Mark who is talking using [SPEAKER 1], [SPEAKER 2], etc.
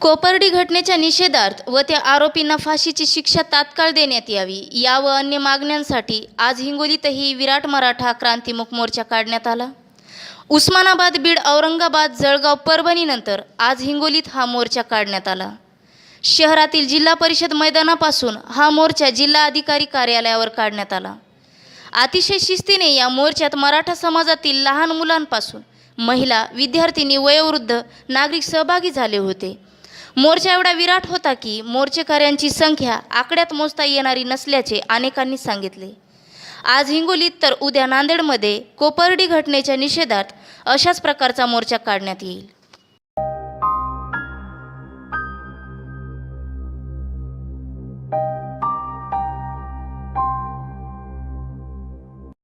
[SPEAKER 1] कोपर्डी घटनेच्या निषेधार्थ व त्या आरोपींना फाशीची शिक्षा तात्काळ देण्यात यावी या व अन्य मागण्यांसाठी आज हिंगोलीतही विराट मराठा क्रांतिमुख मोर्चा काढण्यात आला. उस्मानाबाद बीड औरंगाबाद जळगाव परभणीनंतर आज हिंगोलीत हा मोर्चा काढण्यात आला. शहरातील जिल्हा परिषद मैदानापासून हा मोर्चा जिल्हा अधिकारी कार्यालयावर काढण्यात आला. अतिशय शिस्तीने या मोर्चात मराठा समाजातील लहान मुलांपासून महिला विद्यार्थिनी वयोवृद्ध नागरिक सहभागी झाले होते. मोर्चा एवढा विराट होता की मोर्चेकऱ्यांची संख्या आकड्यात मोजता येणारी नसल्याचे अनेकांनी सांगितले. आज हिंगोलीत तर उद्या नांदेडमध्ये कोपर्डी घटनेच्या निषेधात अशाच प्रकारचा मोर्चा काढण्यात येईल. thank you